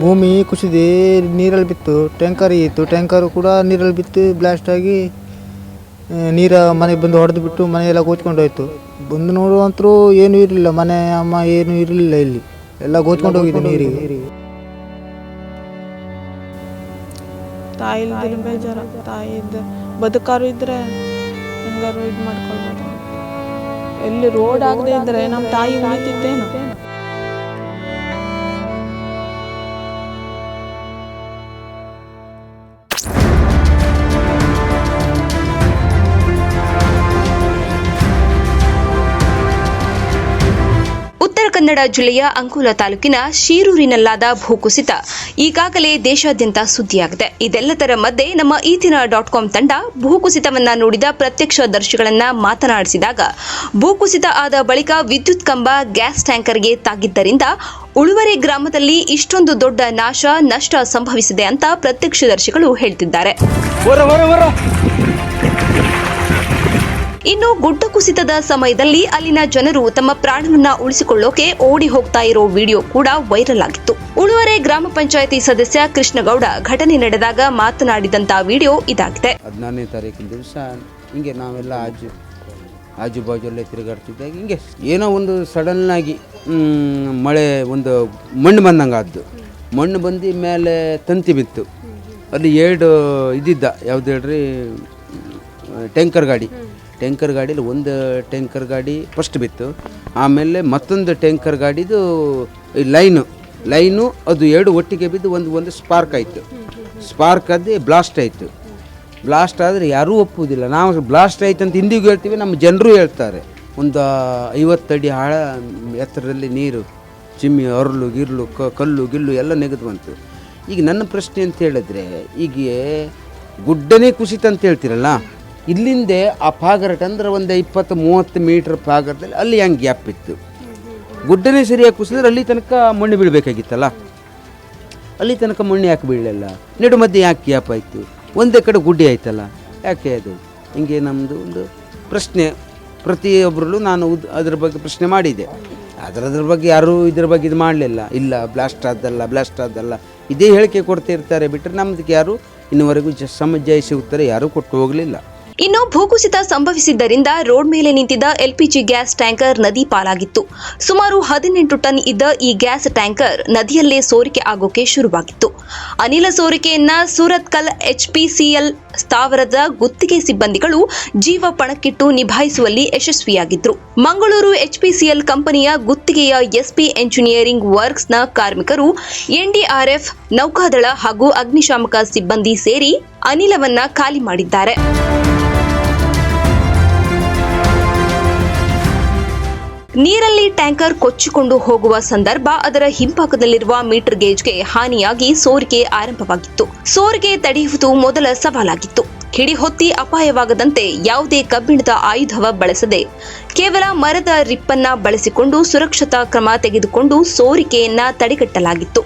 ಭೂಮಿ ಕುಸಿದಿ ನೀರಲ್ಲಿ ಬಿತ್ತು ಟ್ಯಾಂಕರ್ ಇತ್ತು ಟ್ಯಾಂಕರ್ ಕೂಡ ನೀರಲ್ಲಿ ಬಿತ್ತು ಬ್ಲಾಸ್ಟ್ ಆಗಿ ನೀರ ಮನೆಗೆ ಬಂದು ಹೊಡೆದು ಬಿಟ್ಟು ಮನೆಯೆಲ್ಲ ಕೂತ್ಕೊಂಡು ಹೋಯ್ತು. ಬಂದು ನೋಡುವಂತರೂ ಏನೂ ಇರಲಿಲ್ಲ ಮನೆ ಅಮ್ಮ ಏನೂ ಇರಲಿಲ್ಲ ಇಲ್ಲಿ. ಎಲ್ಲ ಕೂತ್ಕೊಂಡು ಹೋಗಿದ್ದು ನೀರಿಗೆ. ತಾಯಿ ಬೇಜಾರ. ತಾಯಿ ಇದ್ದ ಬದುಕಾರು ಇದ್ರೆ ಹೆಂಗಾರು ಇದು ಮಾಡ್ಕೊಳ್ಬೋದು. ಎಲ್ಲಿ ರೋಡ್ ಆಗದೆ ಇದ್ರೆ ನಮ್ಮ ತಾಯಿ ಉಳಿತಿತ್ತೇನು ಕನ್ನಡ ಜಿಲ್ಲೆಯ ಅಂಕೋಲ ತಾಲೂಕಿನ ಶೀರೂರಿನಲ್ಲಾದ ಭೂಕುಸಿತ ಈಗಾಗಲೇ ದೇಶಾದ್ಯಂತ ಸುದ್ದಿಯಾಗಿದೆ. ಇದೆಲ್ಲದರ ಮಧ್ಯೆ ನಮ್ಮ ಈತಿನ ಡಾಟ್ ಕಾಂ ತಂಡ ಭೂಕುಸಿತವನ್ನ ನೋಡಿದ ಪ್ರತ್ಯಕ್ಷದರ್ಶಿಗಳನ್ನ ಮಾತನಾಡಿಸಿದಾಗ, ಭೂಕುಸಿತ ಆದ ಬಳಿಕ ವಿದ್ಯುತ್ ಕಂಬ ಗ್ಯಾಸ್ ಟ್ಯಾಂಕರ್ಗೆ ತಾಗಿದ್ದರಿಂದ ಉಳುವರೆ ಗ್ರಾಮದಲ್ಲಿ ಇಷ್ಟೊಂದು ದೊಡ್ಡ ನಾಶ, ನಷ್ಟ ಸಂಭವಿಸಿದೆ ಅಂತ ಪ್ರತ್ಯಕ್ಷದರ್ಶಿಗಳು ಹೇಳ್ತಿದ್ದಾರೆ. ಇನ್ನು ಗುಡ್ಡ ಕುಸಿತದ ಸಮಯದಲ್ಲಿ ಅಲ್ಲಿನ ಜನರು ತಮ್ಮ ಪ್ರಾಣವನ್ನ ಉಳಿಸಿಕೊಳ್ಳೋಕೆ ಓಡಿ ಹೋಗ್ತಾ ಇರೋ ವಿಡಿಯೋ ಕೂಡ ವೈರಲ್ ಆಗಿತ್ತು. ಉಳುವರೆ ಗ್ರಾಮ ಪಂಚಾಯಿತಿ ಸದಸ್ಯ ಕೃಷ್ಣಗೌಡ ಘಟನೆ ನಡೆದಾಗ ಮಾತನಾಡಿದಂತ ವಿಡಿಯೋ ಇದಾಗಿದೆ. ಹದಿನಾರನೇ ತಾರೀಕಿನ ದಿವಸ ಹಿಂಗೆ ನಾವೆಲ್ಲ ಆಜು ಆಜು ಬಾಜುಲ್ಲೇ ತಿರುಗಾಡ್ತಿದ್ದಾಗ ಹಿಂಗೆ ಏನೋ ಒಂದು ಸಡನ್ನಾಗಿ ಆಗಿ ಮಳೆ ಒಂದು ಮಣ್ಣು ಬಂದಂಗಾದ್ದು ಮಣ್ಣು ಬಂದು ಮೇಲೆ ತಂತಿ ಬಿತ್ತು. ಅಲ್ಲಿ ಎರಡು ಇದಿದ್ದ ಯಾವ್ದು ಹೇಳ್ರಿ ಟ್ಯಾಂಕರ್ ಗಾಡಿ. ಟ್ಯಾಂಕರ್ ಗಾಡೀಲಿ ಒಂದು ಟ್ಯಾಂಕರ್ ಗಾಡಿ ಫಸ್ಟ್ ಬಿತ್ತು. ಆಮೇಲೆ ಮತ್ತೊಂದು ಟ್ಯಾಂಕರ್ ಗಾಡಿದು ಲೈನು ಲೈನು ಅದು ಎರಡು ಒಟ್ಟಿಗೆ ಬಿದ್ದು ಒಂದು ಒಂದು ಸ್ಪಾರ್ಕ್ ಆಯಿತು. ಸ್ಪಾರ್ಕ್ ಅದು ಬ್ಲಾಸ್ಟ್ ಆಯಿತು. ಬ್ಲಾಸ್ಟ್ ಆದರೆ ಯಾರೂ ಒಪ್ಪುವುದಿಲ್ಲ. ನಾವು ಬ್ಲಾಸ್ಟ್ ಆಯ್ತು ಅಂತ ಹಿಂದಿಗೂ ಹೇಳ್ತೀವಿ, ನಮ್ಮ ಜನರು ಹೇಳ್ತಾರೆ. ಒಂದು ಐವತ್ತಡಿ ಆಳ, ಎತ್ತರದಲ್ಲಿ ನೀರು, ಚಿಮ್ಮಿ ಅರಳು ಗಿರ್ಲು ಕಲ್ಲು, ಗಿಲ್ಲು ಎಲ್ಲ ನೆಗೆದು ಬಂತು. ಈಗ ನನ್ನ ಪ್ರಶ್ನೆ ಅಂತ ಹೇಳಿದ್ರೆ ಈಗ ಗುಡ್ಡನೇ ಕುಸಿತ ಅಂತ ಹೇಳ್ತೀರಲ್ಲ ಇಲ್ಲಿಂದೆ ಆ ಪಾಗರಟ್ ಅಂದ್ರೆ ಒಂದು ಇಪ್ಪತ್ತು ಮೂವತ್ತು ಮೀಟ್ರ್ ಪಾಗರದಲ್ಲಿ ಅಲ್ಲಿ ಹೆಂಗೆ ಗ್ಯಾಪ್ ಇತ್ತು. ಗುಡ್ಡನೇ ಸರಿಯಾಗಿ ಕುಸಿದ್ರೆ ಅಲ್ಲಿ ತನಕ ಮಣ್ಣು ಬೀಳಬೇಕಾಗಿತ್ತಲ್ಲ? ಅಲ್ಲಿ ತನಕ ಮಣ್ಣು ಯಾಕೆ ಬೀಳಲಿಲ್ಲ? ನೆಡು ಮಧ್ಯೆ ಯಾಕೆ ಗ್ಯಾಪ್ ಆಯಿತು? ಒಂದೇ ಕಡೆ ಗುಡ್ಡೆ ಆಯ್ತಲ್ಲ? ಯಾಕೆ ಅದು? ಹಿಂಗೆ ನಮ್ಮದು ಒಂದು ಪ್ರಶ್ನೆ ಪ್ರತಿಯೊಬ್ಬರಲ್ಲೂ ನಾನು ಅದ್ರ ಬಗ್ಗೆ ಪ್ರಶ್ನೆ ಮಾಡಿದೆ. ಅದರದ್ರ ಅದ್ರ ಬಗ್ಗೆ ಯಾರೂ ಇದ್ರ ಬಗ್ಗೆ ಇದು ಮಾಡಲಿಲ್ಲ. ಇಲ್ಲ, ಬ್ಲಾಸ್ಟ್ ಆದಲ್ಲ ಬ್ಲಾಸ್ಟ್ ಆದಲ್ಲ ಇದೇ ಹೇಳಿಕೆ ಕೊಡ್ತಾ ಇರ್ತಾರೆ ಬಿಟ್ಟರೆ ನಮ್ದಕ್ಕೆ ಯಾರು ಇನ್ನುವರೆಗೂ ಜ ಸಮಜಾಯಿಸಿ ಉತ್ತರ ಯಾರೂ ಕೊಟ್ಟು ಹೋಗಲಿಲ್ಲ. ಇನ್ನು ಭೂಕುಸಿತ ಸಂಭವಿಸಿದ್ದರಿಂದ ರೋಡ್ ಮೇಲೆ ನಿಂತಿದ್ದ ಎಲ್ಪಿಜಿ ಗ್ಯಾಸ್ ಟ್ಯಾಂಕರ್ ನದಿ ಪಾಲಾಗಿತ್ತು. ಸುಮಾರು ಹದಿನೆಂಟು ಟನ್ ಇದ್ದ ಈ ಗ್ಯಾಸ್ ಟ್ಯಾಂಕರ್ ನದಿಯಲ್ಲೇ ಸೋರಿಕೆ ಆಗೋಕೆ ಶುರುವಾಗಿತ್ತು. ಅನಿಲ ಸೋರಿಕೆಯನ್ನ ಸೂರತ್ಕಲ್ ಎಚ್ಪಿಸಿಎಲ್ ಸ್ಥಾವರದ ಗುತ್ತಿಗೆ ಸಿಬ್ಬಂದಿಗಳು ಜೀವ ಪಣಕ್ಕಿಟ್ಟು ನಿಭಾಯಿಸುವಲ್ಲಿ ಯಶಸ್ವಿಯಾಗಿದ್ರು. ಮಂಗಳೂರು ಎಚ್ಪಿಸಿಎಲ್ ಕಂಪನಿಯ ಗುತ್ತಿಗೆಯ ಎಸ್ಪಿ ಎಂಜಿನಿಯರಿಂಗ್ ವರ್ಕ್ಸ್ನ ಕಾರ್ಮಿಕರು ಎನ್ಡಿಆರ್ಎಫ್, ನೌಕಾದಳ ಹಾಗೂ ಅಗ್ನಿಶಾಮಕ ಸಿಬ್ಬಂದಿ ಸೇರಿ ಅನಿಲವನ್ನ ಖಾಲಿ ಮಾಡಿದ್ದಾರೆ. ನೀರಲ್ಲಿ ಟ್ಯಾಂಕರ್ ಕೊಚ್ಚಿಕೊಂಡು ಹೋಗುವ ಸಂದರ್ಭ ಅದರ ಹಿಂಭಾಗದಲ್ಲಿರುವ ಮೀಟರ್ ಗೇಜ್ಗೆ ಹಾನಿಯಾಗಿ ಸೋರಿಕೆ ಆರಂಭವಾಗಿತ್ತು. ಸೋರಿಕೆ ತಡೆಯುವುದು ಮೊದಲ ಸವಾಲಾಗಿತ್ತು. ಹಿಡಿಹೊತ್ತಿ ಅಪಾಯವಾಗದಂತೆ ಯಾವುದೇ ಕಬ್ಬಿಣದ ಆಯುಧವ ಬಳಸದೆ ಕೇವಲ ಮರದ ರಿಪ್ಪನ್ನ ಬಳಸಿಕೊಂಡು ಸುರಕ್ಷತಾ ಕ್ರಮ ತೆಗೆದುಕೊಂಡು ಸೋರಿಕೆಯನ್ನ ತಡೆಗಟ್ಟಲಾಗಿತ್ತು.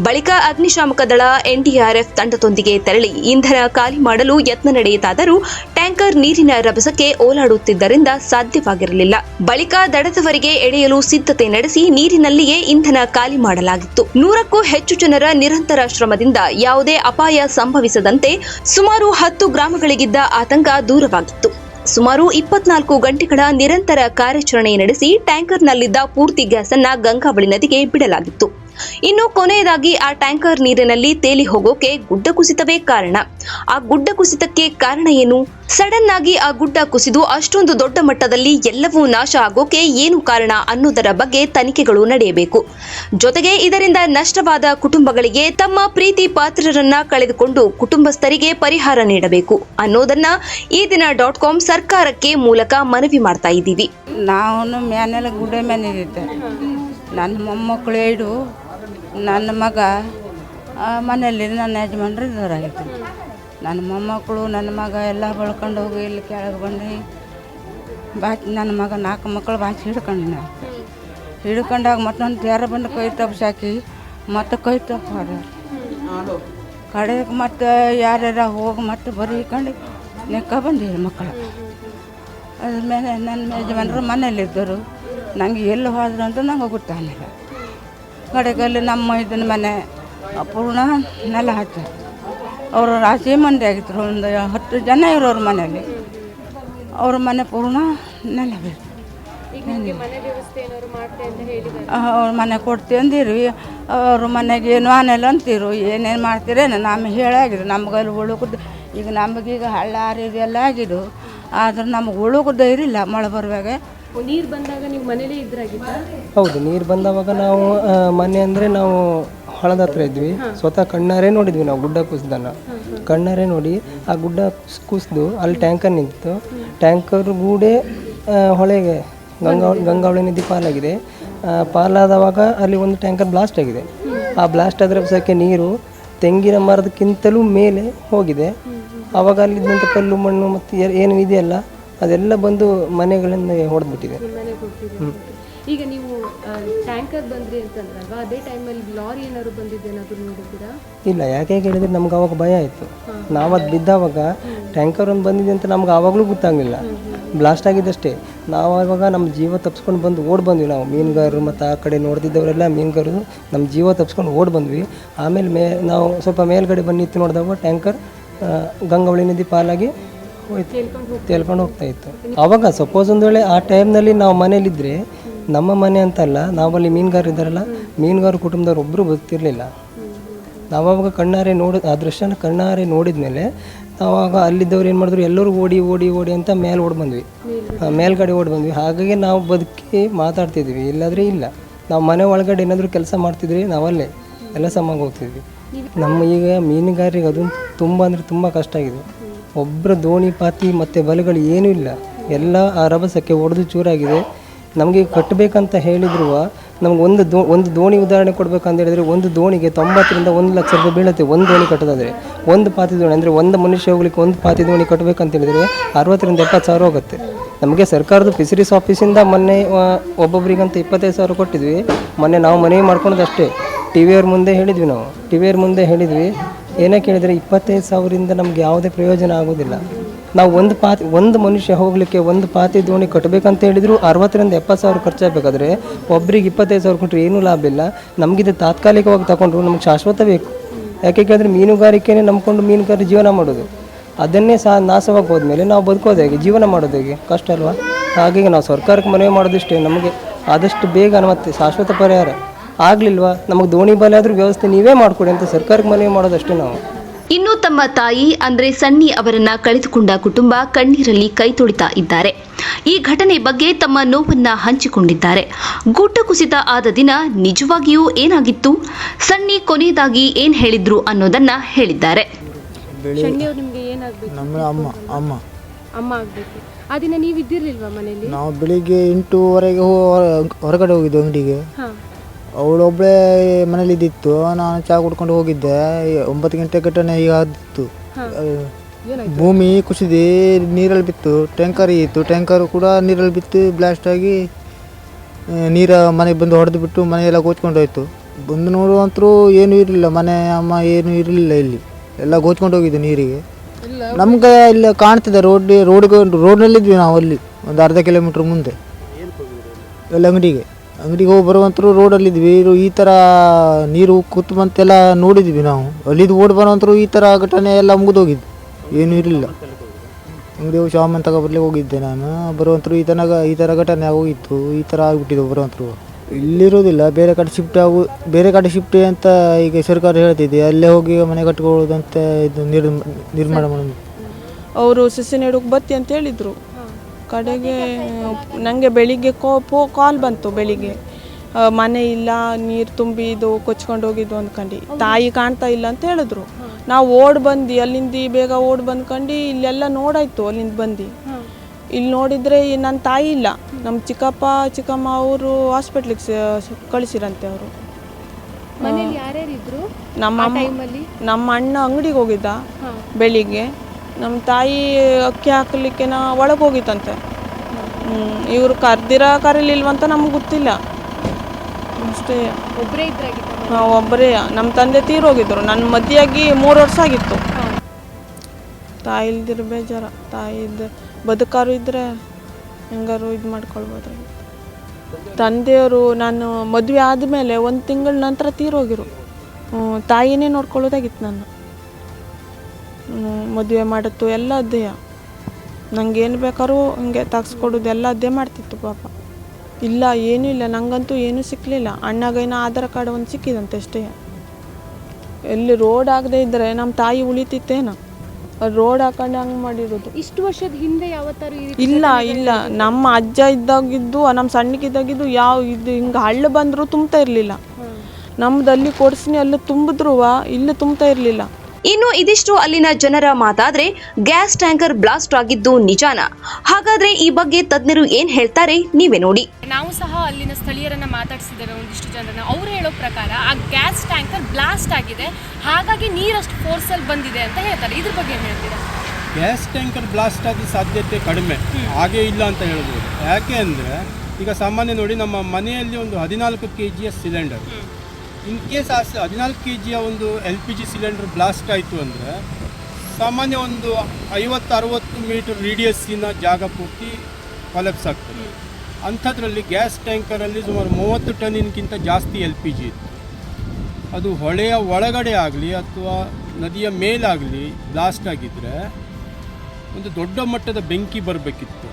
ಬಳಿಕ ಅಗ್ನಿಶಾಮಕ ದಳ ಎನ್ಡಿಆರ್ಎಫ್ ತಂಡದೊಂದಿಗೆ ತೆರಳಿ ಇಂಧನ ಖಾಲಿ ಮಾಡಲು ಯತ್ನ ನಡೆಯಿತಾದರೂ ಟ್ಯಾಂಕರ್ ನೀರಿನ ರಭಸಕ್ಕೆ ಓಲಾಡುತ್ತಿದ್ದರಿಂದ ಸಾಧ್ಯವಾಗಿರಲಿಲ್ಲ. ಬಳಿಕ ದಡದವರೆಗೆ ಎಳೆಯಲು ಸಿದ್ಧತೆ ನಡೆಸಿ ನೀರಿನಲ್ಲಿಯೇ ಇಂಧನ ಖಾಲಿ ಮಾಡಲಾಗಿತ್ತು. ನೂರಕ್ಕೂ ಹೆಚ್ಚು ಜನರ ನಿರಂತರ ಶ್ರಮದಿಂದ ಯಾವುದೇ ಅಪಾಯ ಸಂಭವಿಸದಂತೆ ಸುಮಾರು ಹತ್ತು ಗ್ರಾಮಗಳಿಗಿದ್ದ ಆತಂಕ ದೂರವಾಗಿತ್ತು. ಸುಮಾರು ಇಪ್ಪತ್ನಾಲ್ಕು ಗಂಟೆಗಳ ನಿರಂತರ ಕಾರ್ಯಾಚರಣೆ ನಡೆಸಿ ಟ್ಯಾಂಕರ್ನಲ್ಲಿದ್ದ ಪೂರ್ತಿ ಗ್ಯಾಸ್ ಅನ್ನ ಗಂಗಾವಳಿ ನದಿಗೆ ಬಿಡಲಾಗಿತ್ತು. ಇನ್ನು ಕೊನೆಯದಾಗಿ ಆ ಟ್ಯಾಂಕರ್ ನೀರಿನಲ್ಲಿ ತೇಲಿ ಹೋಗೋಕೆ ಗುಡ್ಡ ಕುಸಿತವೇ ಕಾರಣ. ಆ ಗುಡ್ಡ ಕುಸಿತಕ್ಕೆ ಕಾರಣ ಏನು? ಸಡನ್ ಆಗಿ ಆ ಗುಡ್ಡ ಕುಸಿದು ಅಷ್ಟೊಂದು ದೊಡ್ಡ ಮಟ್ಟದಲ್ಲಿ ಎಲ್ಲವೂ ನಾಶ ಆಗೋಕೆ ಏನು ಕಾರಣ ಅನ್ನೋದರ ಬಗ್ಗೆ ತನಿಖೆಗಳು ನಡೆಯಬೇಕು. ಜೊತೆಗೆ ಇದರಿಂದ ನಷ್ಟವಾದ ಕುಟುಂಬಗಳಿಗೆ ತಮ್ಮ ಪ್ರೀತಿ ಪಾತ್ರರನ್ನ ಕಳೆದುಕೊಂಡು ಕುಟುಂಬಸ್ಥರಿಗೆ ಪರಿಹಾರ ನೀಡಬೇಕು ಅನ್ನೋದನ್ನ ಈ ದಿನ ಡಾಟ್ ಕಾಮ್ ಸರ್ಕಾರಕ್ಕೆ ಮೂಲಕ ಮನವಿ ಮಾಡ್ತಾ ಇದ್ದೀವಿ. ನಾನು ಮ್ಯಾನೆಲ್ಲ ಗುಡ್ಡೆ ನನ್ನ ಮೊಮ್ಮಕ್ಕಳು ನನ್ನ ಮಗ ಮನೆಯಲ್ಲಿ ನನ್ನ ಯಜಮಾನ್ರು ಇದ್ದವರಾಗಿತ್ತು ನನ್ನ ಮೊಮ್ಮಕ್ಕಳು, ನನ್ನ ಮಗ ಎಲ್ಲ ಬಳ್ಕೊಂಡು ಹೋಗಿ ಇಲ್ಲಿ ಕೆಳಗೆ ಬಂದು ಬಾಚಿ ನನ್ನ ಮಗ ನಾಲ್ಕು ಮಕ್ಕಳು ಬಾಚಿ ಹಿಡ್ಕೊಂಡು ಹಿಡ್ಕೊಂಡಾಗ ಮತ್ತೊಂದು ತ್ಯಾರ ಬಂದು ಕೈ ತಪ್ಸಾಕಿ ಮತ್ತೆ ಕೈ ತಪ್ಪಾರ ಕಡೆಗೆ ಮತ್ತೆ ಯಾರ್ಯಾರ ಹೋಗಿ ಮತ್ತೆ ಬರೀಕೊಂಡು ನೆಕ್ಕ ಬಂದಿವಿ ಮಕ್ಕಳು. ಅದ್ರ ಮೇಲೆ ನನ್ನ ಯಜಮಾನರು ಮನೇಲಿದ್ದರು ನನಗೆ ಎಲ್ಲಿ ಹೋದ್ರು ಅಂತ ನಂಗೆ ಗೊತ್ತಾಗಲಿಲ್ಲ. ಕಡೆಗೆ ಅಲ್ಲಿ ನಮ್ಮ ಇದನ್ನ ಮನೆ ಪೂರ್ಣ ನೆಲ ಹಾಕಿ. ಅವರು ರಾಶಿ ಮಂದಿ ಆಗಿದ್ರು. ಒಂದು ಹತ್ತು ಜನ ಇರೋರ ಮನೆಯಲ್ಲಿ. ಅವ್ರ ಮನೆ ಪೂರ್ಣ ನೆಲ ಬೇಕು. ಅವ್ರ ಮನೆ ಕೊಡ್ತೀವಿ ಅಂದಿರಿ. ಅವ್ರ ಮನೆಗೆ ಏನು ಆನೆಲ್ಲ ಅಂತೀರು. ಏನೇನು ಮಾಡ್ತೀರೇನು ನಮ್ಗೆ ಹೇಳಾಗಿರು ನಮ್ಗೆ ಅಲ್ಲಿ ಉಳುಕುದು ಈಗ ನಮಗೀಗ ಹಳ್ಳ ಆಗಿದ್ದು. ಆದ್ರೆ ನಮ್ಗೆ ಉಳುಕು ಧೈರ್ಯ ಇಲ್ಲ ಮಳೆ ಬರುವಾಗ. ನೀರು ಬಂದಾಗ ನೀವು ಮನೇಲೇ ಹೌದು ನೀರು ಬಂದವಾಗ ನಾವು ಆ, ಮನೆ ಅಂದರೆ ನಾವು ಹೊಳದ ಹತ್ರ ಇದ್ವಿ. ಸ್ವತಃ ಕಣ್ಣಾರೆ ನೋಡಿದ್ವಿ ನಾವು ಗುಡ್ಡ ಕುಸಿದನ್ನ ಕಣ್ಣಾರೆ ನೋಡಿ ಆ ಗುಡ್ಡ ಕುಸಿದು ಅಲ್ಲಿ ಟ್ಯಾಂಕರ್ ನಿಂತು. ಟ್ಯಾಂಕರ್ ಗೂಡೆ ಆ, ಹೊಳೆಗೆ ಗಂಗಾ ಗಂಗಾವಳಿ ನದಿ ಪಾಲಾಗಿದೆ. ಆ, ಪಾಲಾದವಾಗ ಅಲ್ಲಿ ಒಂದು ಟ್ಯಾಂಕರ್ ಬ್ಲಾಸ್ಟ್ ಆಗಿದೆ. ಆ ಬ್ಲಾಸ್ಟ್ ಆದ್ರೆ ಸಕ್ಕೆ ನೀರು ತೆಂಗಿನ ಮರದಕ್ಕಿಂತಲೂ ಮೇಲೆ ಹೋಗಿದೆ. ಅವಾಗ ಅಲ್ಲಿದ್ದಂಥ ಕಲ್ಲು ಮಣ್ಣು ಮತ್ತು ಏನು ಇದೆಯಲ್ಲ ಅದೆಲ್ಲ ಬಂದು ಮನೆಗಳನ್ನು ಹೊಡೆದ್ಬಿಟ್ಟಿದೆ. ಈಗ ನೀವು ಟ್ಯಾಂಕರ್ ಬಂದ್ರಿ ಅಂತಂದ್ರಲ್ವಾ ಅದೇ ಟೈಮಲ್ಲಿ ಲಾರಿ ಏನಾದ್ರು ನೋಡಿದ್ದೀರಾ? ಇಲ್ಲ ಯಾಕೆ ಹೇಳಿದ್ರೆ ನಮ್ಗೆ ಅವಾಗ ಭಯ ಆಯಿತು. ನಾವು ಅದು ಬಿದ್ದಾವಾಗ ಟ್ಯಾಂಕರ್ ಒಂದು ಬಂದಿದೆ ಅಂತ ನಮ್ಗೆ ಆವಾಗಲೂ ಗೊತ್ತಾಗಲಿಲ್ಲ. ಬ್ಲಾಸ್ಟ್ ಆಗಿದ್ದಷ್ಟೇ. ನಾವು ಆವಾಗ ನಮ್ಮ ಜೀವ ತಪ್ಸ್ಕೊಂಡು ಬಂದು ಓಡ್ ಬಂದ್ವಿ ನಾವು. ಮೀನುಗಾರರು ಮತ್ತು ಆ ಕಡೆ ನೋಡ್ತಿದ್ದವರೆಲ್ಲ ಮೀನುಗಾರರು ನಮ್ಮ ಜೀವ ತಪ್ಸ್ಕೊಂಡು ಓಡ್ ಬಂದ್ವಿ. ಆಮೇಲೆ ಮೇ ನಾವು ಸ್ವಲ್ಪ ಮೇಲ್ಗಡೆ ಬಂದಿತ್ತು ನೋಡಿದಾಗ ಟ್ಯಾಂಕರ್ ಗಂಗಾವಳಿ ನದಿ ಪಾಲಾಗಿ ಹೋಯ್ತು. ತೇಲ್ಕೊಂಡು ಹೋಗ್ತಾ ಇತ್ತು. ಅವಾಗ ಸಪೋಸ್ ಒಂದು ವೇಳೆ ಆ ಟೈಮ್ನಲ್ಲಿ ನಾವು ಮನೇಲಿದ್ದರೆ ನಮ್ಮ ಮನೆ ಅಂತಲ್ಲ ನಾವಲ್ಲಿ ಮೀನುಗಾರರು ಇದ್ದಾರಲ್ಲ ಮೀನುಗಾರ ಕುಟುಂಬದವ್ರು ಒಬ್ಬರು ಬದುಕ್ತಿರ್ಲಿಲ್ಲ ನಾವಾಗ ಕಣ್ಣಾರೆ ನೋಡಿ ಆ ದೃಶ್ಯನ ಕಣ್ಣಾರೆ ನೋಡಿದ ಮೇಲೆ ನಾವಾಗ ಅಲ್ಲಿದ್ದವ್ರು ಏನು ಮಾಡಿದ್ರು ಎಲ್ಲರೂ ಓಡಿ ಓಡಿ ಓಡಿ ಅಂತ ಮೇಲೆ ಓಡಿ ಬಂದ್ವಿ. ಮೇಲ್ಗಡೆ. ಓಡಿ ಬಂದ್ವಿ. ಹಾಗಾಗಿ ನಾವು ಬದುಕಿ ಮಾತಾಡ್ತಿದ್ವಿ. ಇಲ್ಲಾದರೆ ಇಲ್ಲ. ನಾವು ಮನೆ ಒಳಗಡೆ ಏನಾದರೂ ಕೆಲಸ ಮಾಡ್ತಿದ್ವಿ ನಾವಲ್ಲೇ ಎಲ್ಲ ಸಮಾಗ ಹೋಗ್ತಿದ್ವಿ. ನಮ್ಮ ಈಗ ಮೀನುಗಾರಿಗೆ ಅದು ತುಂಬ ಅಂದರೆ ತುಂಬ ಕಷ್ಟ ಆಗಿದೆ. ಒಬ್ಬರ ದೋಣಿ ಪಾತಿ ಮತ್ತು ಬಲಗಳು ಏನೂ ಇಲ್ಲ. ಎಲ್ಲ ಆ ರಭಸಕ್ಕೆ ಒಡೆದು ಚೂರಾಗಿದೆ. ನಮಗೆ ಕಟ್ಟಬೇಕಂತ ಹೇಳಿದ್ರು ನಮ್ಗೆ ಒಂದು ದೋ, ಒಂದು ದೋಣಿ ಉದಾಹರಣೆ ಕೊಡಬೇಕಂತ ಹೇಳಿದರೆ ಒಂದು ದೋಣಿಗೆ ತೊಂಬತ್ತರಿಂದ ಒಂದು ಲಕ್ಷ ರೂಪಾಯಿ ಬೀಳುತ್ತೆ ಒಂದು ದೋಣಿ ಕಟ್ಟೋದಾದ್ರೆ. ಒಂದು ಪಾತಿ ದೋಣಿ ಅಂದರೆ ಒಂದು ಮನುಷ್ಯ ಹೋಗ್ಲಿಕ್ಕೆ ಒಂದು ಪಾತಿ ದೋಣಿ ಕಟ್ಟಬೇಕಂತ ಹೇಳಿದರೆ ಅರವತ್ತರಿಂದ ಎಪ್ಪತ್ತು ಸಾವಿರ ಹೋಗುತ್ತೆ. ನಮಗೆ ಸರ್ಕಾರದ ಫಿಶರೀಸ್ ಆಫೀಸಿಂದ ಮೊನ್ನೆ ಒಬ್ಬೊಬ್ಬರಿಗಂತ ಇಪ್ಪತ್ತೈದು ಸಾವಿರ ಕೊಟ್ಟಿದ್ವಿ. ಮೊನ್ನೆ ನಾವು ಮನೆ ಮಾಡ್ಕೊಳೋದು ಅಷ್ಟೇ ಟಿ ವಿಯವ್ರ ಮುಂದೆ ಹೇಳಿದ್ವಿ ನಾವು. ಟಿ ವಿಯವ್ರ ಮುಂದೆ ಹೇಳಿದ್ವಿ. ಏನೇ ಕೇಳಿದರೆ ಇಪ್ಪತ್ತೈದು ಸಾವಿರದಿಂದ ನಮ್ಗೆ ಯಾವುದೇ ಪ್ರಯೋಜನ ಆಗೋದಿಲ್ಲ. ನಾವು ಒಂದು ಪಾತಿ, ಒಂದು ಮನುಷ್ಯ ಹೋಗಲಿಕ್ಕೆ ಒಂದು ಪಾತಿ ದೋಣಿ ಕಟ್ಟಬೇಕಂತ ಹೇಳಿದ್ರು ಅರವತ್ತರಿಂದ ಎಪ್ಪತ್ತು ಸಾವಿರ ಖರ್ಚಾಗಬೇಕಾದ್ರೆ ಒಬ್ರಿಗೆ ಇಪ್ಪತ್ತೈದು ಸಾವಿರ ಕೊಟ್ಟರೆ ಏನೂ ಲಾಭ ಇಲ್ಲ. ನಮಗಿದು ತಾತ್ಕಾಲಿಕವಾಗಿ ತಗೊಂಡ್ರು ನಮ್ಗೆ ಶಾಶ್ವತ ಬೇಕು. ಯಾಕೆ ಕೇಳಿದ್ರೆ ಮೀನುಗಾರಿಕೆನೇ ನಂಬ್ಕೊಂಡು ಮೀನುಗಾರ ಜೀವನ ಮಾಡೋದು. ಅದನ್ನೇ ಸಹ ನಾಶವಾಗಿ ಹೋದ್ಮೇಲೆ ನಾವು ಬದುಕೋದು ಹೇಗೆ? ಜೀವನ ಮಾಡೋದು ಹೇಗೆ? ಕಷ್ಟ ಅಲ್ವಾ? ಹಾಗಾಗಿ ನಾವು ಸರ್ಕಾರಕ್ಕೆ ಮನವಿ ಮಾಡೋದಿಷ್ಟೇ ನಮಗೆ. ಆದಷ್ಟು ಬೇಗ ಮತ್ತೆ ಶಾಶ್ವತ ಪರಿಹಾರ. ಆಗಲಿಲ್ವಾ? ನಮಗೆ ದೋಣಿ ಬಲೆ ಆದರೂ ವ್ಯವಸ್ಥೆ ನೀವೇ ಮಾಡ್ಕೊಡಿ ಅಂತ ಸರ್ಕಾರಕ್ಕೆ ಮನವಿ ಮಾಡೋದಷ್ಟೇ ನಾವು. ಇನ್ನು ತಮ್ಮ ತಾಯಿ ಅಂದ್ರೆ ಸನ್ನಿ ಅವರನ್ನ ಕಳೆದುಕೊಂಡ ಕುಟುಂಬ ಕಣ್ಣೀರಲ್ಲಿ ಕೈ ತೊಳಿತಾ ಇದ್ದಾರೆ. ಈ ಘಟನೆ ಬಗ್ಗೆ ತಮ್ಮ ನೋವನ್ನ ಹಂಚಿಕೊಂಡಿದ್ದಾರೆ. ಗುಡ್ಡ ಕುಸಿತ ಆದ ದಿನ ನಿಜವಾಗಿಯೂ ಏನಾಗಿತ್ತು? ಸನ್ನಿ ಕೊನೆಯದಾಗಿ ಏನ್ ಹೇಳಿದ್ರು ಅನ್ನೋದನ್ನ ಹೇಳಿದ್ದಾರೆ. ಬೆಳಿ ಶಣ್ಣಿ ಅವ್ರು ನಿಮ್ಗೆ ಏನಾಗ್ಬೇಕು? ನಮ್ಮ ಅಮ್ಮ ಅಮ್ಮ. ಅಮ್ಮ ಆಗ್ಬೇಕು. ಆ ದಿನ ನೀವು ಇದ್ದಿರ್ಲಿಲ್ವಾ ಮನೇಲಿ ನಾವು ಬೆಳಿಗ್ಗೆ ಎಂಟೂವರೆಗೆ ಹೋ ಹೊರಗಡೆ ಹೋಗಿದ್ದು ಅಂಗಡಿಗೆ. ಹಾ. ಅವಳೊಬ್ಬಳೇ ಮನೇಲಿ ಇದ್ದಿತ್ತು ನಾನು ಚಹಾ ಕುಡ್ಕೊಂಡು ಹೋಗಿದ್ದೆ ಈ ಒಂಬತ್ತು ಗಂಟೆ ಘಟನೆ ಈಗ ಆದಿತ್ತು. ಭೂಮಿ ಕುಸಿದಿ ನೀರಲ್ಲಿ ಬಿತ್ತು ಟ್ಯಾಂಕರ್ ಇತ್ತು ಟ್ಯಾಂಕರು ಕೂಡ ನೀರಲ್ಲಿ ಬಿತ್ತು ಬ್ಲಾಸ್ಟ್ ಆಗಿ ಆ, ನೀರ ಮನೆಗೆ ಬಂದು ಹೊಡೆದು ಬಿಟ್ಟು ಮನೆಯೆಲ್ಲ ಗೋಚ್ಕೊಂಡು ಹೋಯ್ತು. ಬಂದು ನೋಡುವಂತರೂ ಏನೂ ಇರಲಿಲ್ಲ ಮನೆ ಅಮ್ಮ ಏನೂ ಇರಲಿಲ್ಲ ಇಲ್ಲಿ. ಎಲ್ಲ ಗೋಚ್ಕೊಂಡು ಹೋಗಿದ್ದು ನೀರಿಗೆ. ನಮ್ಗೆ ಇಲ್ಲ ಕಾಣ್ತಿದೆ ರೋಡ್ ರೋಡ್ಗೆ ರೋಡ್ನಲ್ಲಿದ್ವಿ ನಾವು ಅಲ್ಲಿ ಒಂದು ಅರ್ಧ ಕಿಲೋಮೀಟ್ರ್ ಮುಂದೆ. ಎಲ್ಲ ಅಂಗಡಿಗೆ. ಅಂಗಡಿಗೆ ಹೋಗಿ ಬರುವಂತರು ರೋಡಲ್ಲಿದ್ವಿ ಇದ್ವಿ. ಈ ಥರ ನೀರು ಕೂತು ಬಂತೆಲ್ಲ ನೋಡಿದ್ವಿ ನಾವು. ಅಲ್ಲಿದ್ದು ಓಡಿ ಬರುವಂತರು ಈ ಥರ ಘಟನೆ ಎಲ್ಲ ಮುಗಿದೋಗಿದ್ದು. ಏನೂ ಇರಲಿಲ್ಲ. ಅಂಗಡಿ ಹೋಗಿ ಸಾಮಾನು ತಗೊಬರ್ಲಿಕ್ಕೆ ಹೋಗಿದ್ದೆ ನಾನು. ಬರುವಂತರು ಈ ತನಕ ಈ ಥರ ಘಟನೆ ಹೋಗಿತ್ತು ಈ ಥರ ಆಗಿಬಿಟ್ಟಿದ್ದು ಬರುವಂತರು. ಇಲ್ಲಿರೋದಿಲ್ಲ. ಬೇರೆ ಕಡೆ ಶಿಫ್ಟ್ ಆಗು ಬೇರೆ ಕಡೆ ಶಿಫ್ಟ್ ಅಂತ ಈಗ ಸರ್ಕಾರ ಹೇಳ್ತಿದೆ. ಅಲ್ಲೇ ಹೋಗಿ ಮನೆ ಕಟ್ಕೊಳ್ಳೋದಂತ ಇದು ನಿರ್ ನಿರ್ಮಾಣ ಮಾಡೋದು. ಅವರು ಸಸಿ ನೆಡೋಕೆ ಬತ್ತಿ ಅಂತ ಹೇಳಿದರು. ಕಡೆಗೆ ನನಗೆ ಬೆಳಿಗ್ಗೆ ಕೋ ಪೋ ಕಾಲ್ ಬಂತು ಬೆಳಿಗ್ಗೆ. ಮನೆ ಇಲ್ಲ ನೀರು ತುಂಬಿ ಇದು ಕೊಚ್ಕೊಂಡು ಹೋಗಿದ್ದು ಅಂದ್ಕೊಂಡು ತಾಯಿ ಕಾಣ್ತಾ ಇಲ್ಲ ಅಂತ ಹೇಳಿದ್ರು. ನಾವು ಓಡ್ ಬಂದು ಅಲ್ಲಿಂದ ಬೇಗ ಓಡ್ ಬಂದ್ಕೊಂಡು ಇಲ್ಲೆಲ್ಲ ನೋಡಾಯ್ತು ಅಲ್ಲಿಂದ ಬಂದು ಇಲ್ಲಿ ನೋಡಿದರೆ ನನ್ನ ತಾಯಿ ಇಲ್ಲ. ನಮ್ಮ ಚಿಕ್ಕಪ್ಪ ಚಿಕ್ಕಮ್ಮ ಅವರು ಹಾಸ್ಪಿಟ್ಲಿಗೆ ಕಳಿಸಿರಂತೆ ಅವರು. ನಮ್ಮ ನಮ್ಮ ಅಣ್ಣ ಅಂಗಡಿಗೆ ಹೋಗಿದ್ದ ಬೆಳಿಗ್ಗೆ. ನಮ್ಮ ತಾಯಿ ಅಕ್ಕಿ ಹಾಕಲಿಕ್ಕೆ ನಾ ಒಳಗೆ ಹೋಗಿತ್ತಂತೆ ಇವರು ಕರ್ದಿರ ಕರೀಲಿಲ್ವಂತ ನಮ್ಗೆ ಗೊತ್ತಿಲ್ಲ. ಅಷ್ಟೇ. ಒಬ್ಬರೇ ನಾವು ಒಬ್ಬರೇ ನಮ್ಮ ತಂದೆ ತೀರೋಗಿದ್ರು. ನನ್ನ ಮದುವೆಯಾಗಿ ಮೂರು ವರ್ಷ ಆಗಿತ್ತು. ತಾಯಿ ಇಲ್ದಿರ ಬೇಜಾರ. ತಾಯಿದ್ದು ಬದುಕಾರು ಇದ್ದರೆ ಹೆಂಗಾರು ಇದು ಮಾಡ್ಕೊಳ್ಬೋದಾಗಿತ್ತು ತಂದೆಯವರು ನಾನು ಮದುವೆ ಆದಮೇಲೆ ಒಂದು ತಿಂಗಳ ನಂತರ ತೀರೋಗಿರು. ತಾಯಿನೇ ನೋಡ್ಕೊಳ್ಳೋದಾಗಿತ್ತು ನಾನು ಮದುವೆ ಮಾಡತ್ತು ಎಲ್ಲ ಅದೇ ನಂಗೆ ಏನು ಬೇಕಾದ್ರೂ ಹಿಂಗೆ ತೆಗ್ಸ್ಕೊಡೋದು ಎಲ್ಲ ಅದೇ ಮಾಡ್ತಿತ್ತು ಪಾಪ. ಇಲ್ಲ ಏನೂ ಇಲ್ಲ ನಂಗಂತೂ ಏನೂ ಸಿಕ್ಕಲಿಲ್ಲ ಅಣ್ಣಗೈನ ಆಧಾರ್ ಕಾರ್ಡ್ ಒಂದು ಸಿಕ್ಕಿದಂತೆ ಅಷ್ಟೇ. ಎಲ್ಲಿ ರೋಡ್ ಆಗದೆ ಇದ್ದರೆ ನಮ್ಮ ತಾಯಿ ಉಳಿತಿತ್ತೇನ. ರೋಡ್ ಹಾಕೊಂಡು ಹಂಗೆ ಮಾಡಿರೋದು. ಇಷ್ಟು ವರ್ಷದ ಹಿಂದೆ ಯಾವತ್ತಾರು ಈ ರೀತಿ ಇಲ್ಲ ಇಲ್ಲ. ನಮ್ಮ ಅಜ್ಜ ಇದ್ದಾಗಿದ್ದು ನಮ್ಮ ಸಣ್ಣಕ್ಕಿದ್ದಾಗಿದ್ದು ಯಾವ ಇದು ಹಿಂಗೆ ಹಳ್ಳ ಬಂದರೂ ತುಂಬ್ತಾ ಇರಲಿಲ್ಲ. ನಮ್ದು ಅಲ್ಲಿ ಕೊಡಿಸ್ನಿ ಅಲ್ಲಿ ತುಂಬಿದ್ರು ಇಲ್ಲಿ ತುಂಬ್ತಾ ಇರಲಿಲ್ಲ. ಇನ್ನು ಇದಿಷ್ಟು ಅಲ್ಲಿನ ಜನರ ಮಾತಾದ್ರೆ ಗ್ಯಾಸ್ ಟ್ಯಾಂಕರ್ ಬ್ಲಾಸ್ಟ್ ಆಗಿದ್ದು ನಿಜಾನ. ಹಾಗಾದ್ರೆ ಈ ಬಗ್ಗೆ ತಜ್ಞರು ಏನ್ ಹೇಳ್ತಾರೆ ನೀವೇ ನೋಡಿ. ನಾವು ಸಹ ಅಲ್ಲಿನ ಸ್ಥಳೀಯರನ್ನ ಮಾತಾಡಿಸಿದ್ದೇವೆ ಒಂದಿಷ್ಟು ಜನರನ್ನ. ಅವರು ಹೇಳೋ ಪ್ರಕಾರ ಆ ಗ್ಯಾಸ್ ಟ್ಯಾಂಕರ್ ಬ್ಲಾಸ್ಟ್ ಆಗಿದೆ. ಹಾಗಾಗಿ ನೀರಷ್ಟು ಫೋರ್ಸಲ್ಲಿ ಬಂದಿದೆ ಅಂತ ಹೇಳ್ತಾರೆ. ಇದ್ರ ಬಗ್ಗೆ ಏನು ಹೇಳ್ತೀರಾ? ಗ್ಯಾಸ್ ಟ್ಯಾಂಕರ್ ಬ್ಲಾಸ್ಟ್ ಆದ ಸಾಧ್ಯತೆ ಕಡಿಮೆ. ಹಾಗೇ ಇಲ್ಲ ಅಂತ ಹೇಳ್ಬೋದು. ಯಾಕೆ ಅಂದರೆ ಈಗ ಸಾಮಾನ್ಯ ನೋಡಿ ನಮ್ಮ ಮನೆಯಲ್ಲಿ ಒಂದು ಹದಿನಾಲ್ಕು ಕೆ ಜಿಯ ಸಿಲಿಂಡರ್ ಇನ್ ಕೇಸ್ ಆ ಹದಿನಾಲ್ಕು ಕೆ ಜಿಯ ಒಂದು L P G cylinder blast ಆಯಿತು ಅಂದರೆ ಸಾಮಾನ್ಯ ಒಂದು ಐವತ್ತು ಅರವತ್ತು ಮೀಟರ್ ರೇಡಿಯಸ್ಸಿನ ಜಾಗ ಪೂರ್ತಿ ಕೊಲೆಪ್ಸ್ ಆಗ್ತದೆ. ಅಂಥದ್ರಲ್ಲಿ ಗ್ಯಾಸ್ ಟ್ಯಾಂಕರಲ್ಲಿ ಸುಮಾರು ಮೂವತ್ತು ಟನ್ನಿನಕ್ಕಿಂತ ಜಾಸ್ತಿ ಎಲ್ ಪಿ ಜಿ ಇತ್ತು. ಅದು ಹೊಳೆಯ ಒಳಗಡೆ ಆಗಲಿ ಅಥವಾ ನದಿಯ ಮೇಲಾಗಲಿ ಬ್ಲಾಸ್ಟ್ ಆಗಿದ್ದರೆ ಒಂದು ದೊಡ್ಡ ಮಟ್ಟದ ಬೆಂಕಿ ಬರಬೇಕಿತ್ತು.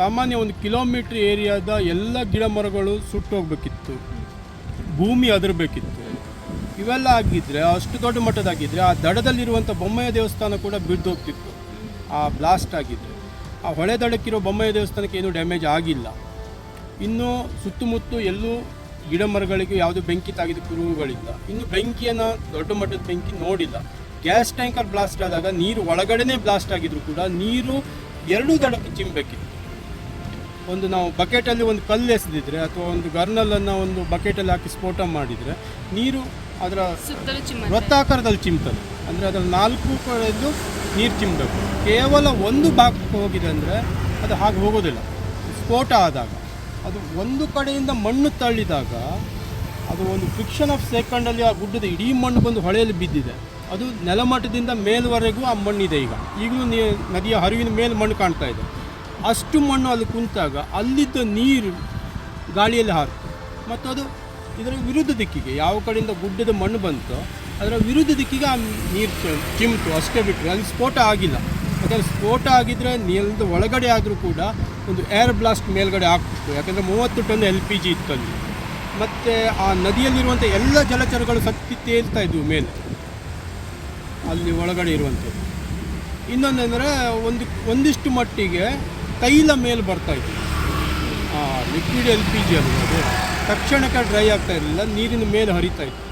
ಸಾಮಾನ್ಯ ಒಂದು ಕಿಲೋಮೀಟ್ರ್ ಏರಿಯಾದ ಎಲ್ಲ ಗಿಡ ಮರಗಳು ಸುಟ್ಟೋಗ್ಬೇಕಿತ್ತು. ಭೂಮಿ ಅದರಬೇಕಿತ್ತು. ಇವೆಲ್ಲ ಆಗಿದ್ದರೆ ಅಷ್ಟು ದೊಡ್ಡ ಮಟ್ಟದಾಗಿದ್ದರೆ ಆ ದಡದಲ್ಲಿರುವಂಥ ಬೊಮ್ಮಯ್ಯ ದೇವಸ್ಥಾನ ಕೂಡ ಬಿದ್ದೋಗ್ತಿತ್ತು ಆ ಬ್ಲಾಸ್ಟ್ ಆಗಿದ್ದರೆ ಆ ಹೊಳೆ ದಡಕ್ಕಿರೋ ಬೊಮ್ಮಯ್ಯ ದೇವಸ್ಥಾನಕ್ಕೆ ಏನೂ ಡ್ಯಾಮೇಜ್ ಆಗಿಲ್ಲ. ಇನ್ನು ಸುತ್ತಮುತ್ತ ಎಲ್ಲೂ ಗಿಡ ಮರಗಳಿಗೆ ಯಾವುದೇ ಬೆಂಕಿ ತಾಗಿದ ಕುರುಹುಗಳಿಲ್ಲ. ಇನ್ನು ಬೆಂಕಿಯನ್ನು ದೊಡ್ಡ ಮಟ್ಟದ ಬೆಂಕಿ ನೋಡಿಲ್ಲ. ಗ್ಯಾಸ್ ಟ್ಯಾಂಕರ್ ಬ್ಲಾಸ್ಟ್ ಆದಾಗ ನೀರು ಒಳಗಡೆನೇ ಬ್ಲಾಸ್ಟ್ ಆಗಿದ್ರು ಕೂಡ ನೀರು ಎರಡೂ ದಡಕ್ಕೆ ಚಿಮ್ಮಬೇಕಿತ್ತು ಒಂದು ನಾವು ಬಕೆಟಲ್ಲಿ ಒಂದು ಕಲ್ಲು ಎಸೆದಿದ್ರೆ ಅಥವಾ ಒಂದು ಗರ್ನಲನ್ನು ಒಂದು ಬಕೆಟಲ್ಲಿ ಹಾಕಿ ಸ್ಫೋಟ ಮಾಡಿದರೆ ನೀರು ಅದರ ವೃತ್ತಾಕಾರದಲ್ಲಿ ಚಿಮ್ತದೆ. ಅಂದರೆ ಅದರ ನಾಲ್ಕು ಕಡೆಯಲ್ಲೂ ನೀರು ಚಿಮ್ಮಬೇಕು ಕೇವಲ ಒಂದು ಭಾಗಕ್ಕೆ ಹೋಗಿದೆ ಅಂದರೆ ಅದು ಹಾಗೆ ಹೋಗೋದಿಲ್ಲ. ಸ್ಫೋಟ ಆದಾಗ ಅದು ಒಂದು ಕಡೆಯಿಂದ ಮಣ್ಣು ತಳ್ಳಿದಾಗ ಅದು ಒಂದು ಫ್ರಿಕ್ಷನ್ ಆಫ್ ಸೆಕೆಂಡಲ್ಲಿ ಆ ಗುಡ್ಡದ ಇಡೀ ಮಣ್ಣು ಬಂದು ಹೊಳೆಯಲ್ಲಿ ಬಿದ್ದಿದೆ. ಅದು ನೆಲಮಟ್ಟದಿಂದ ಮೇಲ್ವರೆಗೂ ಆ ಮಣ್ಣಿದೆ ಈಗ. ಈಗಲೂ ನೀ ನದಿಯ ಹರಿವಿನ ಮೇಲೆ ಮಣ್ಣು ಕಾಣ್ತಾ ಇದೆ. ಅಷ್ಟು ಮಣ್ಣು ಅಲ್ಲಿ ಕುಂತಾಗ ಅಲ್ಲಿದ್ದ ನೀರು ಗಾಳಿಯಲ್ಲಿ ಹಾಕ್ತು ಮತ್ತು ಅದು ಇದರ ವಿರುದ್ಧ ದಿಕ್ಕಿಗೆ ಯಾವ ಕಡೆಯಿಂದ ಗುಡ್ಡದ ಮಣ್ಣು ಬಂತೋ ಅದರ ವಿರುದ್ಧ ದಿಕ್ಕಿಗೆ ಆ ನೀರು ಚಿಮ್ತು. ಅಷ್ಟೇ ಬಿಟ್ಟರೆ ಅಲ್ಲಿ ಸ್ಫೋಟ ಆಗಿಲ್ಲ. ಯಾಕಂದರೆ ಸ್ಫೋಟ ಆಗಿದ್ದರೆ ನೆಲದ ಒಳಗಡೆ ಆದರೂ ಕೂಡ ಒಂದು ಏರ್ ಬ್ಲಾಸ್ಟ್ ಮೇಲ್ಗಡೆ ಆಗ್ತಿತ್ತು. ಯಾಕಂದರೆ ಮೂವತ್ತು ಟನ್ ಎಲ್ ಪಿ ಜಿ ಇತ್ತು ಅಲ್ಲಿ. ಮತ್ತು ಆ ನದಿಯಲ್ಲಿರುವಂಥ ಎಲ್ಲ ಜಲಚರಗಳು ಸತ್ತಿ ತೇಲ್ತಾ ಇದ್ವು ಮೇಲೆ. ಅಲ್ಲಿ ಒಳಗಡೆ ಇರುವಂಥದ್ದು ಇನ್ನೊಂದಂದರೆ ಒಂದು, ಒಂದಿಷ್ಟು ಮಟ್ಟಿಗೆ ತೈಲ ಮೇಲೆ ಬರ್ತಾ ಇತ್ತು. ಲಿಕ್ವಿಡ್ ಎಲ್ ಪಿ ಜಿ ಅನ್ನೋದು ಅದು ತಕ್ಷಣಕ್ಕೆ ಡ್ರೈ ಆಗ್ತಾ ಇರಲಿಲ್ಲ, ನೀರಿನ ಮೇಲೆ ಹರಿತಾ ಇತ್ತು.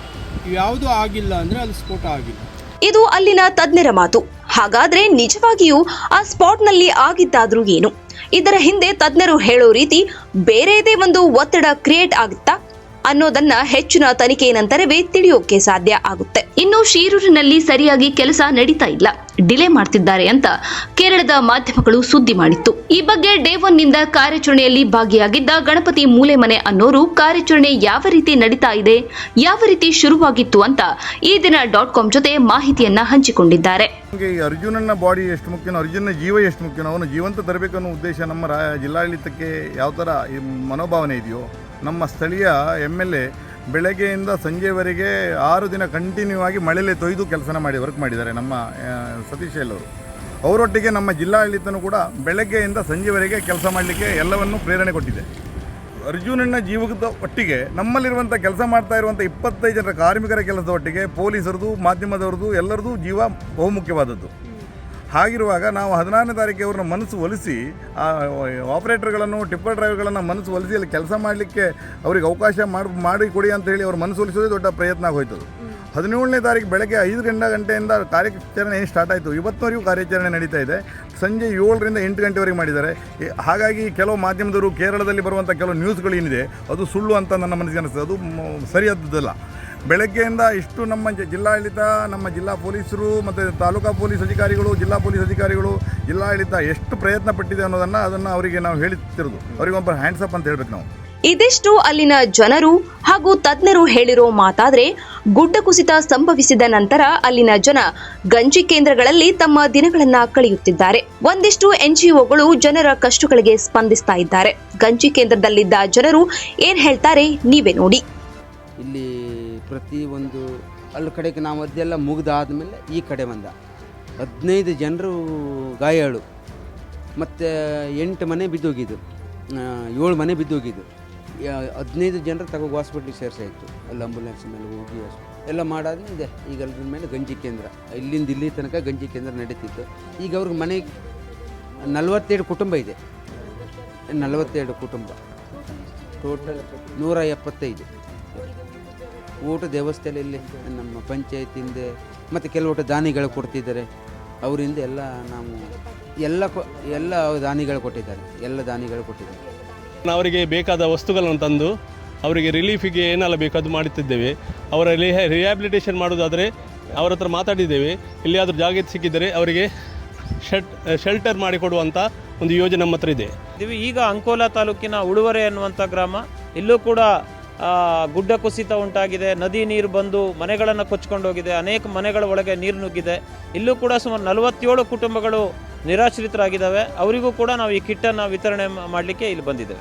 ಇವ್ಯಾವುದೂ ಆಗಿಲ್ಲ ಅಂದರೆ ಅಲ್ಲಿ ಸ್ಫೋಟ ಆಗಿಲ್ಲ. ಇದು ಅಲ್ಲಿನ ತಜ್ಞರ ಮಾತು. ಹಾಗಾದ್ರೆ ನಿಜವಾಗಿಯೂ ಆ ಸ್ಪಾಟ್ನಲ್ಲಿ ಆಗಿದ್ದಾದ್ರೂ ಏನು? ಇದರ ಹಿಂದೆ ತಜ್ಞರು ಹೇಳೋ ರೀತಿ ಬೇರೆದೇ ಒಂದು ಒತ್ತಡ ಕ್ರಿಯೇಟ್ ಆಗುತ್ತಾ ಅನ್ನೋದನ್ನ ಹೆಚ್ಚಿನ ತನಿಖೆ ನಂತರವೇ ತಿಳಿಯೋಕೆ ಸಾಧ್ಯ ಆಗುತ್ತೆ. ಇನ್ನು ಶಿರೂರಿನಲ್ಲಿ ಸರಿಯಾಗಿ ಕೆಲಸ ನಡೀತಾ ಇಲ್ಲ. ಡಿಲೇ ಮಾಡ್ತಿದ್ದಾರೆ ಅಂತ ಕೇರಳದ ಮಾಧ್ಯಮಗಳು ಸುದ್ದಿ ಮಾಡಿತ್ತು. ಈ ಬಗ್ಗೆ ಡೇ ಒನ್ನಿಂದ ಕಾರ್ಯಾಚರಣೆಯಲ್ಲಿ ಭಾಗಿಯಾಗಿದ್ದ ಗಣಪತಿ ಮೂಲೆಮನೆ ಅನ್ನೋರು ಕಾರ್ಯಾಚರಣೆ ಯಾವ ರೀತಿ ನಡೀತಾ ಇದೆ, ಯಾವ ರೀತಿ ಶುರುವಾಗಿತ್ತು ಅಂತ ಈ ದಿನ ಡಾಟ್ ಕಾಮ್ ಜೊತೆ ಮಾಹಿತಿಯನ್ನ ಹಂಚಿಕೊಂಡಿದ್ದಾರೆ. ಅರ್ಜುನನ ಬಾಡಿ ಎಷ್ಟು ಮುಖ್ಯನೋ ಅರ್ಜುನ ಜೀವ ಎಷ್ಟು ಮುಖ್ಯನೋ ಅವನು ಜೀವಂತ ತರಬೇಕು ಅನ್ನೋ ಉದ್ದೇಶ ನಮ್ಮ ಜಿಲ್ಲಾಡಳಿತಕ್ಕೆ ಯಾವ ತರ ಮನೋಭಾವನೆ ಇದೆಯೋ ನಮ್ಮ ಸ್ಥಳೀಯ ಎಂ ಎಲ್ ಎ ಬೆಳಗ್ಗೆಯಿಂದ ಸಂಜೆವರೆಗೆ ಆರು ದಿನ ಕಂಟಿನ್ಯೂ ಆಗಿ ಮಳೆಯಲ್ಲೇ ತೊಯ್ದು ಕೆಲಸನ ಮಾಡಿ ವರ್ಕ್ ಮಾಡಿದ್ದಾರೆ ನಮ್ಮ ಸತೀಶ್ ಎಲ್ಲವರು ಅವರೊಟ್ಟಿಗೆ ನಮ್ಮ ಜಿಲ್ಲಾಡಳಿತನೂ ಕೂಡ ಬೆಳಗ್ಗೆಯಿಂದ ಸಂಜೆವರೆಗೆ ಕೆಲಸ ಮಾಡಲಿಕ್ಕೆ ಎಲ್ಲವನ್ನೂ ಪ್ರೇರಣೆ ಕೊಟ್ಟಿದೆ. ಅರ್ಜುನಣ್ಣ ಜೀವದ ಒಟ್ಟಿಗೆ ನಮ್ಮಲ್ಲಿರುವಂಥ ಕೆಲಸ ಮಾಡ್ತಾ ಇರುವಂಥ ಇಪ್ಪತ್ತೈದು ಜನರ ಕಾರ್ಮಿಕರ ಕೆಲಸದ ಒಟ್ಟಿಗೆ ಪೊಲೀಸರದು ಮಾಧ್ಯಮದವ್ರದ್ದು ಎಲ್ಲರದ್ದು ಜೀವ ಬಹುಮುಖ್ಯವಾದದ್ದು. ಹಾಗಿರುವಾಗ ನಾವು ಹದಿನಾರನೇ ತಾರೀಕಿಗೆ ಅವ್ರನ್ನ ಮನಸ್ಸು ಒಲಿಸಿ, ಆ, ಆಪರೇಟರ್ಗಳನ್ನು, ಟಿಪ್ಪರ್ ಡ್ರೈವರ್ಗಳನ್ನು ಮನಸ್ಸು ಒಲಿಸಿ ಅಲ್ಲಿ ಕೆಲಸ ಮಾಡಲಿಕ್ಕೆ ಅವ್ರಿಗೆ ಅವಕಾಶ ಮಾಡಿ ಮಾಡಿಕೊಡಿ ಅಂತ ಹೇಳಿ ಅವ್ರ ಮನಸ್ಸು ಒಲಿಸೋದೇ ದೊಡ್ಡ ಪ್ರಯತ್ನ ಆಗೋಯ್ತದು. ಹದಿನೇಳನೇ ತಾರೀಕು ಬೆಳಗ್ಗೆ ಐದು ಗಂಟೆ ಗಂಟೆಯಿಂದ ಕಾರ್ಯಾಚರಣೆ ಏನು ಸ್ಟಾರ್ಟ್ ಆಯಿತು? ಇವತ್ತಿನವರೆಗೂ ಕಾರ್ಯಾಚರಣೆ ನಡೀತಾ ಇದೆ. ಸಂಜೆ ಏಳರಿಂದ ಎಂಟು ಗಂಟೆವರೆಗೆ ಮಾಡಿದ್ದಾರೆ. ಹಾಗಾಗಿ ಕೆಲವು ಮಾಧ್ಯಮದವರು ಕೇರಳದಲ್ಲಿ ಬರುವಂಥ ಕೆಲವು ನ್ಯೂಸ್ಗಳೇನಿದೆ ಅದು ಸುಳ್ಳು ಅಂತ ನನ್ನ ಮನಸ್ಸಿಗೆ ಅನಿಸ್ತದೆ. ಅದು ಸರಿಯಾದದ್ದಲ್ಲ. ಬೆಳಗ್ಗೆಯಿಂದ ಇಷ್ಟು ನಮ್ಮ ಜಿಲ್ಲಾಡಳಿತ ನಮ್ಮ ಜಿಲ್ಲಾ ಪೊಲೀಸರು ಮತ್ತು ತಾಲೂಕಾ ಪೊಲೀಸ್ ಅಧಿಕಾರಿಗಳು ಜಿಲ್ಲಾ ಪೊಲೀಸ್ ಅಧಿಕಾರಿಗಳು ಜಿಲ್ಲಾಡಳಿತ ಎಷ್ಟು ಪ್ರಯತ್ನ ಪಟ್ಟಿದೆ ಅನ್ನೋದನ್ನು ಅದನ್ನು ಅವರಿಗೆ ನಾವು ಹೇಳುತ್ತಿರೋದು ಅವರಿಗೊಬ್ಬರು ಹ್ಯಾಂಡ್ಸಪ್ ಅಂತ ಹೇಳ್ಬೇಕು ನಾವು. ಇದಿಷ್ಟು ಅಲ್ಲಿನ ಜನರು ಹಾಗೂ ತಜ್ಞರು ಹೇಳಿರೋ ಮಾತಾದ್ರೆ ಗುಡ್ಡ ಕುಸಿತ ಸಂಭವಿಸಿದ ನಂತರ ಅಲ್ಲಿನ ಜನ ಗಂಜಿ ಕೇಂದ್ರಗಳಲ್ಲಿ ತಮ್ಮ ದಿನಗಳನ್ನ ಕಳೆಯುತ್ತಿದ್ದಾರೆ. ಒಂದಿಷ್ಟು ಎನ್ಜಿಒಗಳು ಜನರ ಕಷ್ಟಗಳಿಗೆ ಸ್ಪಂದಿಸ್ತಾ ಇದ್ದಾರೆ. ಗಂಜಿ ಕೇಂದ್ರದಲ್ಲಿದ್ದ ಜನರು ಏನ್ ಹೇಳ್ತಾರೆ ನೀವೇ ನೋಡಿ. ಇಲ್ಲಿ ಪ್ರತಿ ಒಂದು ಅಲ್ಲಿ ಕಡೆಗೆ ನಾವು ಅದೆಲ್ಲ ಮುಗ್ದಾದ್ಮೇಲೆ ಈ ಕಡೆ ಬಂದ. ಹದಿನೈದು ಜನರು ಗಾಯಾಳು. ಮತ್ತು ಎಂಟು ಮನೆ ಬಿದ್ದೋಗಿದ್ದು. ಏಳು ಮನೆ ಬಿದ್ದೋಗಿದ್ದು. ಹದಿನೈದು ಜನರು ತಗೋ ಹಾಸ್ಪಿಟ್ಲಿಗೆ ಸೇರಿಸಾಯಿತು ಅಲ್ಲಿ ಆಂಬುಲೆನ್ಸ್ ಮೇಲೆ ಹೋಗಿ ಎಲ್ಲ ಮಾಡಾದ್ಮೇಲೆ ಈಗ ಅಲ್ಲಿ ಮೇಲೆ ಗಂಜಿ ಕೇಂದ್ರ. ಇಲ್ಲಿಂದ ಇಲ್ಲಿ ತನಕ ಗಂಜಿ ಕೇಂದ್ರ ನಡೀತಿತ್ತು. ಈಗ ಅವ್ರಿಗೆ ಮನೆ ನಲವತ್ತೆರಡು ಕುಟುಂಬ ಇದೆ. ನಲವತ್ತೆರಡು ಕುಟುಂಬ. ಟೋಟಲ್ ನೂರ ಎಪ್ಪತ್ತೈದು. ಊಟ ದೇವಸ್ಥಾನ ಇಲ್ಲಿ ನಮ್ಮ ಪಂಚಾಯತಿಯಿಂದ ಮತ್ತು ಕೆಲವು ದಾನಿಗಳು ಕೊಡ್ತಿದ್ದಾರೆ. ಅವರಿಂದ ಎಲ್ಲ ನಾವು ಎಲ್ಲ ಕೊ ಎಲ್ಲ ದಾನಿಗಳು ಕೊಟ್ಟಿದ್ದಾರೆ. ಎಲ್ಲ ದಾನಿಗಳು ಕೊಟ್ಟಿದ್ದಾರೆ. ಅವರಿಗೆ ಬೇಕಾದ ವಸ್ತುಗಳನ್ನು ತಂದು ಅವರಿಗೆ ರಿಲೀಫಿಗೆ ಏನೆಲ್ಲ ಬೇಕು ಅದು ಮಾಡುತ್ತಿದ್ದೇವೆ ಅವರ ರಿಹ್ಯಾಬಿಲಿಟೇಷನ್ ಮಾಡೋದಾದರೆ ಅವರ ಹತ್ರ ಮಾತಾಡಿದ್ದೇವೆ. ಎಲ್ಲಿಯಾದರೂ ಜಾಗ ಸಿಕ್ಕಿದರೆ ಅವರಿಗೆ ಶೆಟ್ ಶೆಲ್ಟರ್ ಮಾಡಿಕೊಡುವಂಥ ಒಂದು ಯೋಜನೆ ನಮ್ಮ ಹತ್ರ ಇದೆ. ಈಗ ಅಂಕೋಲಾ ತಾಲೂಕಿನ ಉಳುವರೆ ಅನ್ನುವಂಥ ಗ್ರಾಮ ಇಲ್ಲೂ ಕೂಡ ಗುಡ್ಡ ಕುಸಿತ ಉಂಟಾಗಿದೆ, ನದಿ ನೀರು ಬಂದು ಮನೆಗಳನ್ನು ಕೊಚ್ಕೊಂಡು ಹೋಗಿದೆ, ಅನೇಕ ಮನೆಗಳ ಒಳಗೆ ನೀರು ನುಗ್ಗಿದೆ. ಇಲ್ಲೂ ಕೂಡ ಸುಮಾರು ನಲವತ್ತೇಳು ಕುಟುಂಬಗಳು ನಿರಾಶ್ರಿತರಾಗಿದ್ದಾವೆ. ಅವರಿಗೂ ಕೂಡ ನಾವು ಈ ಕಿಟ್ಟನ್ನು ವಿತರಣೆ ಮಾಡಲಿಕ್ಕೆ ಇಲ್ಲಿ ಬಂದಿದ್ದೇವೆ.